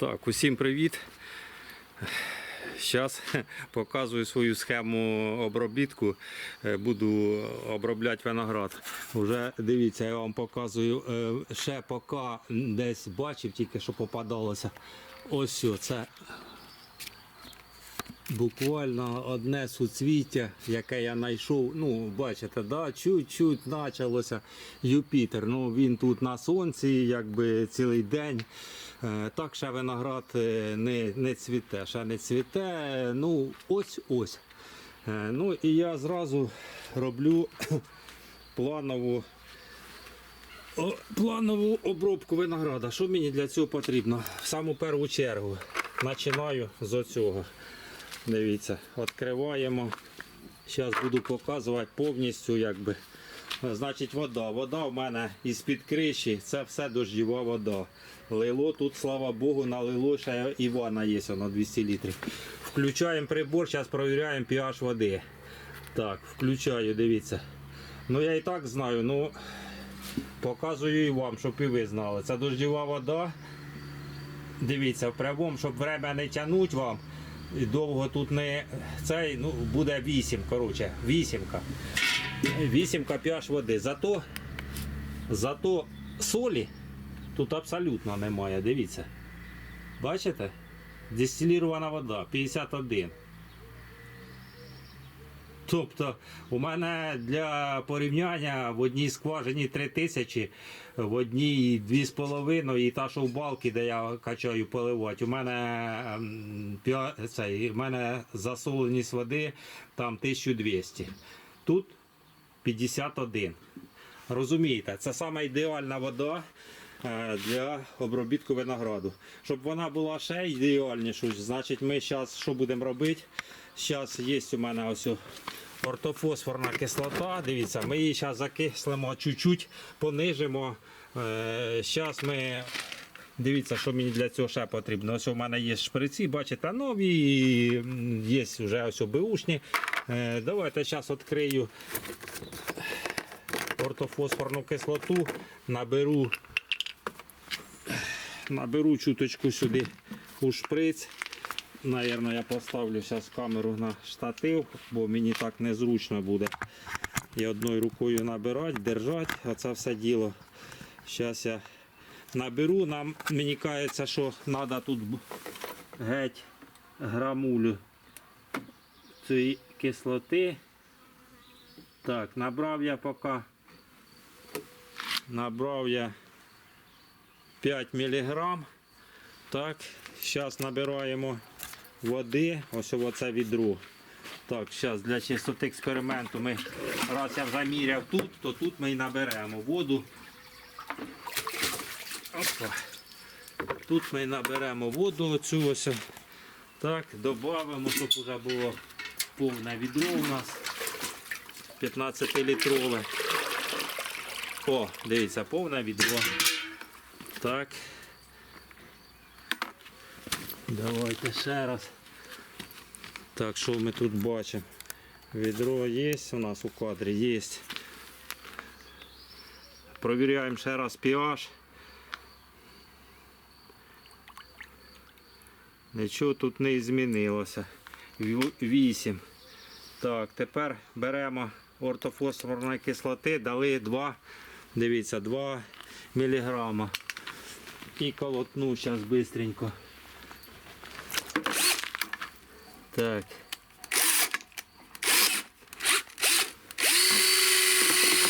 Так, усім привіт. Зараз показую свою схему обробітку. Е, Буду обробляти виноград. Уже дивіться, я вам показую. е, Ще поки десь бачив, тільки що попадалося. Ось це буквально одне суцвіття, яке я знайшов. Ну, бачите, да, чуть-чуть почалося Юпітер. Ну, він тут на сонці, якби цілий день. Е, Так ще виноград е, не, не цвіте, ще не цвіте. Ну, ось ось. Е, Ну і я зразу роблю планову. Планову обробку винограда. Що мені для цього потрібно? В саму першу чергу починаю з оцього. Дивіться, відкриваємо. Зараз буду показувати повністю, якби. Значить, вода. Вода в мене із-під криші, це все дождєва вода. Лило тут, слава Богу, налило ще і ванна є на 200 літрів. Включаємо прибор, зараз перевіряємо pH води. Так, включаю, дивіться. Ну я і так знаю, ну показую і вам, щоб і ви знали. Це дождєва вода. Дивіться, в прямому, щоб время не тягнуть вам. І довго тут не цей, ну, буде 8, коротше, вісімка. Вісімка п'яш води. Зато, зато солі тут абсолютно немає. Дивіться. Бачите? Дистилірована вода 51. Тобто у мене для порівняння в одній скважині 3000, в одній 2,5 і та що в балки, де я качаю поливати. У мене, ем, цей, у мене засоленість води там 1200. Тут 51. Розумієте, це саме ідеальна вода для обробітку винограду. Щоб вона була ще ідеальнішою, значить ми зараз що будемо робити? Зараз є у мене ось ортофосфорна кислота. Дивіться, ми її зараз закислимо чуть-чуть, понижимо. Зараз ми. Дивіться, що мені для цього ще потрібно. Ось у мене є шприці, бачите, нові, є вже ось беушні. Е, Давайте зараз відкрию ортофосфорну кислоту, наберу, наберу чуточку сюди у шприц. Наверно, я поставлю зараз камеру на штатив, бо мені так незручно буде. І одною рукою набирати, держати, оце все діло. Зараз я наберу. Нам мені кажеться, що треба тут геть грамулю цієї кислоти. Так, набрав я поки. Набрав я 5 мг. Так, зараз набираємо води. Ось оце відро. Так, зараз для чистоти експерименту ми, раз я заміряв тут, то тут ми і наберемо воду. Опа. Тут ми наберемо воду оцю ось. Так, додамо, щоб вже було повне відро у нас. 15-літрове. О, дивіться, повне відро. Так. Давайте ще раз. Так, що ми тут бачимо? Відро є у нас у кадрі є. Провіряємо ще раз pH. Нічого тут не змінилося. 8. Так, тепер беремо ортофосфорної кислоти, дали 2, дивіться, 2 мг. І колотну зараз швидко. Так.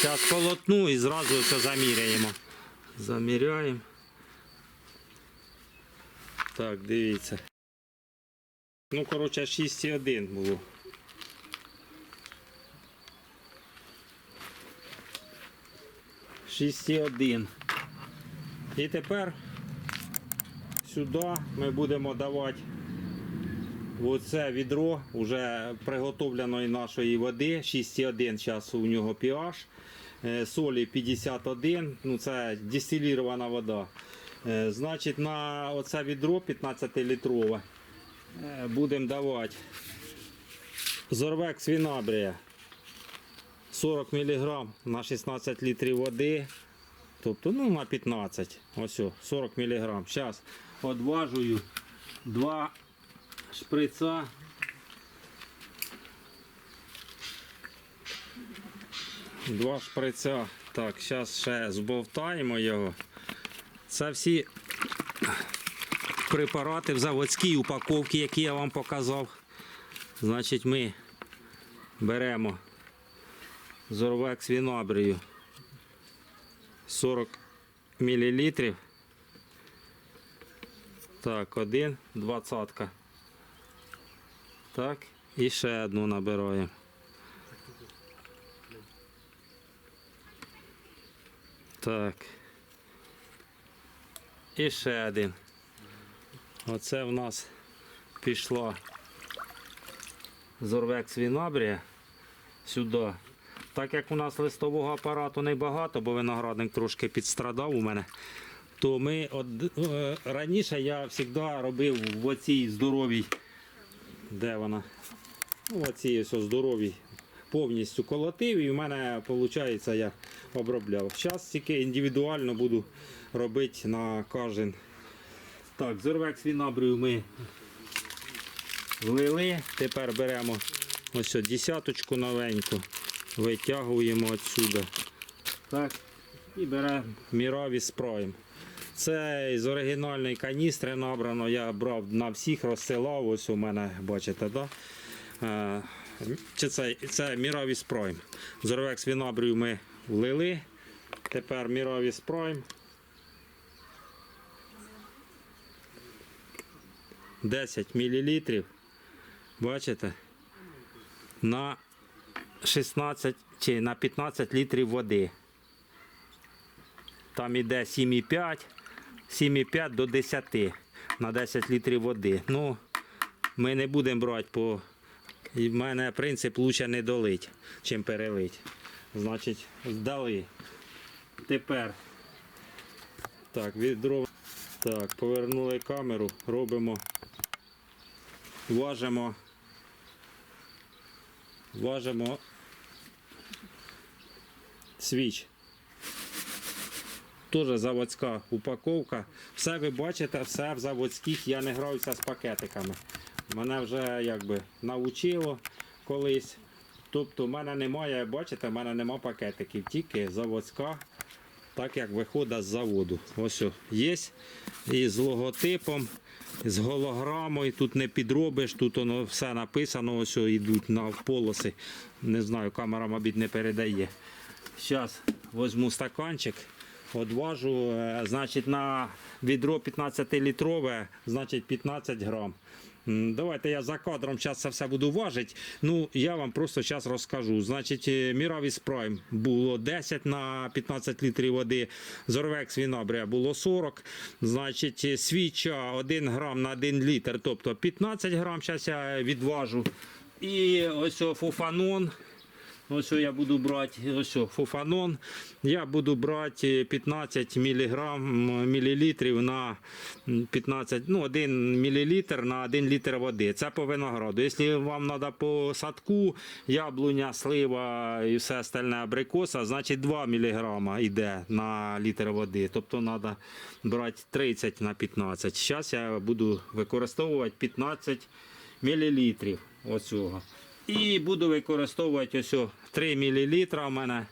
Зараз колотну і зразу це заміряємо. Заміряємо. Так, дивіться. Ну, коротше, 6,1 було. Шість і один. І тепер сюди ми будемо давати в оце відро вже приготовленої нашої води. 6,1 зараз у нього pH. Е, Солі 51, ну це дистилірована вода. Е, Значить, на оце відро 15-літрове е, будемо давати Зорвекс Вінабрія 40 мг на 16 літрів води. Тобто ну, на 15. Ось, 40 мг. Зараз одважую два шприца. Два шприця. Так, зараз ще збовтаємо його. Це всі препарати в заводській упаковці, які я вам показав. Значить, ми беремо зорвекс вінабрію 40 мл. Так, один, двадцятка. Так, і ще одну набираємо. Так. І ще один. Оце в нас пішло зорвекс вінабрія сюди. Так як у нас листового апарату небагато, бо виноградник трошки підстрадав у мене, то ми от, е, раніше я завжди робив в оцій здоровій, де вона? Ну, оцій ось здоровій повністю колотив і в мене виходить я обробляв. Зараз тільки індивідуально буду робити на кожен. Так, зорвекс вінабрію ми влили. Тепер беремо ось десяточку новеньку, витягуємо відсюди. Так, і беремо мірові спроєм. Це з оригінальної каністри набрано. Я брав на всіх, розсилав. Ось у мене, бачите, да? Е, Чи це, це мірові спройм. Зорвекс вінабрію ми влили. Тепер мірові спройм. 10 мл. Бачите? На 16 чи на 15 літрів води. Там іде 7,5, 7,5 до 10 на 10 літрів води. Ну, ми не будемо брати по. В мене принцип лучше не долить, чим перелить. Значить, здали. Тепер. Так, відро. Так, повернули камеру, робимо. Важимо. Важимо свіч. Теж заводська упаковка. Все ви бачите, все в заводських. Я не граюся з пакетиками. Мене вже якби навчило колись. Тобто в мене немає, бачите, в мене немає пакетиків, тільки заводська, так як виходить з заводу. Ось є. І з логотипом, з голограмою. Тут не підробиш, тут воно все написано, ось йдуть на полоси. Не знаю, камера, мабуть, не передає. Зараз візьму стаканчик, одважу, е, значить на відро 15-літрове, значить 15 грам. Давайте я за кадром зараз все буду важити. Ну, я вам просто зараз розкажу. Значить, е, Miravis Prime було 10 на 15 літрів води, Зорвекс Вінабрія було 40. Значить, е, свіча 1 грам на 1 літр, тобто 15 грам, зараз я відважу. І ось фуфанон. Ось я буду брати ось фуфанон. Я буду брати 15 мг, мілілітрів на 15, ну, 1 мл на 1 літр води. Це по винограду. Якщо вам треба по садку, яблуня, слива і все остальне абрикоса, значить 2 мг йде на літр води. Тобто треба брати 30 на 15. Зараз я буду використовувати 15 мл оцього. І буду використовувати ось 3 мл у мене.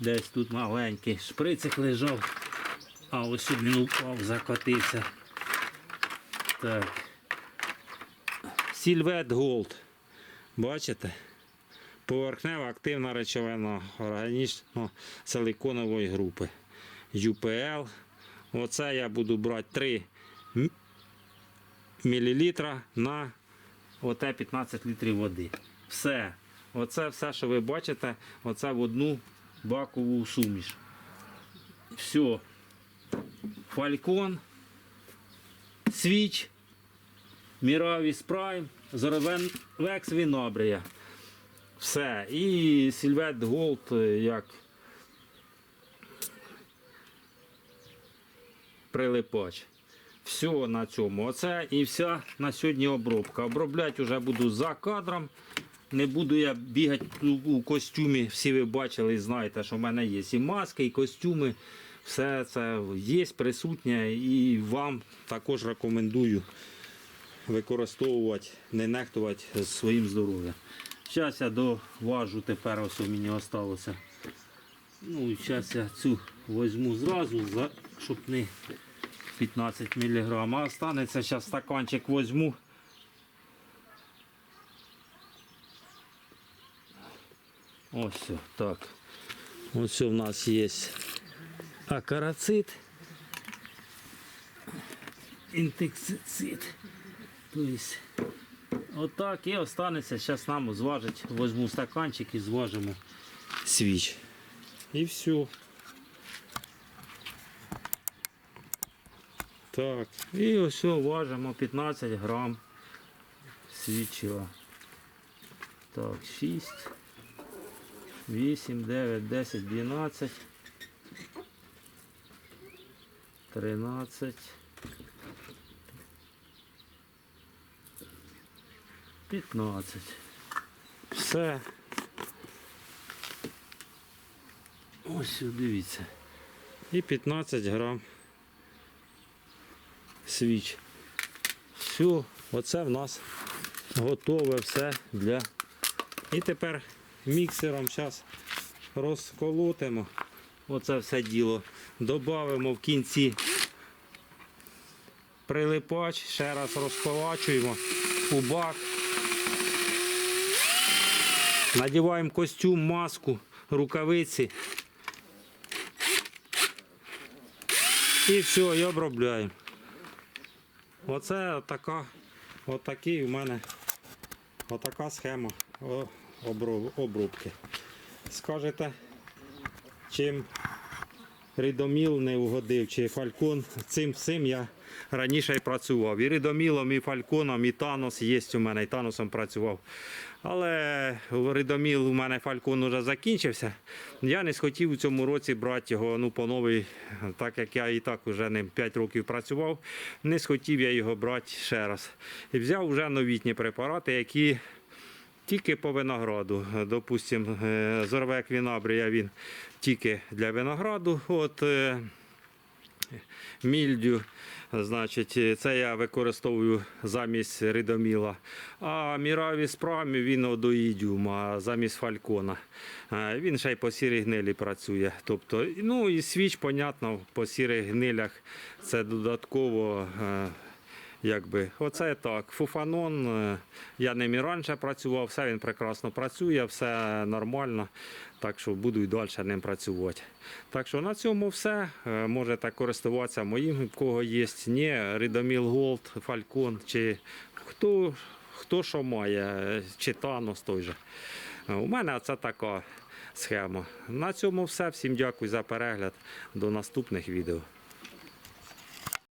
Десь тут маленький шприцик лежав. А ось він упав, закотився. Так. Сільвет Голд. Бачите? Поверхнева активна речовина органічно силиконової групи. UPL. Оце я буду брати 3 мл на оте 15 літрів води. Все. Оце все, що ви бачите, оце в одну бакову суміш. Все. Фалькон, свіч, Міравіс Прайм, Зоровен Векс Вінобрія. Все. І Сільвет Голд як прилипач. Все на цьому. Оце і вся на сьогодні обробка. Обробляти вже буду за кадром. Не буду я бігати у- у костюмі. Всі ви бачили і знаєте, що в мене є і маски, і костюми. Все це є присутнє і вам також рекомендую використовувати, не нехтувати своїм здоров'ям. Зараз я доважу тепер, ось у мені залишилося. Ну, зараз я цю візьму зразу, щоб не 15 мг. А останеться зараз стаканчик візьму. Ось все, так. Ось все в нас є акарацит, інтексицит. Тобто, отак і останеться. Зараз нам зважить, візьму стаканчик і зважимо свіч. І все. Так, і ось важимо 15 грам свіча. Так, 6, 8, 9, 10, 12, 13, 15. Все. Ось дивіться. І 15 грам свіч. Все, оце в нас готове все для. І тепер міксером зараз розколотимо. Оце все діло. Добавимо в кінці прилипач, ще раз розколачуємо у бак. Надіваємо костюм, маску, рукавиці. І все, і обробляємо. Оце така, отакий у мене отака схема обробки. Скажете, чим рідоміл не угодив, чи фалькон, цим всім я раніше і працював. І рідомілом, і фальконом, і Танос є у мене, і Таносом працював. Але ридоміл у мене фалькон вже закінчився. Я не схотів у цьому році брати його ну, по новий, так як я і так вже ним 5 років працював. Не схотів я його брати ще раз. І взяв вже новітні препарати, які тільки по винограду. Допустим, е, зорвек вінабрія він тільки для винограду. От, е, мільдю. Значить, це я використовую замість ридоміла. А міраві прамі він одоїдіума замість фалькона. Е, Він ще й по сірій гнилі працює. Тобто, ну і свіч, понятно, по сірих гнилях це додатково. Якби, оце так. Фуфанон, е, я ним і раніше працював, все він прекрасно працює, все нормально. Так що буду і далі ним працювати. Так що на цьому все. Е, Можете користуватися моїм, в кого є. Ні, Рідоміл Голд, Фалькон, чи хто, хто що має, е, чи Танос той же. У мене це така схема. На цьому все. Всім дякую за перегляд. До наступних відео.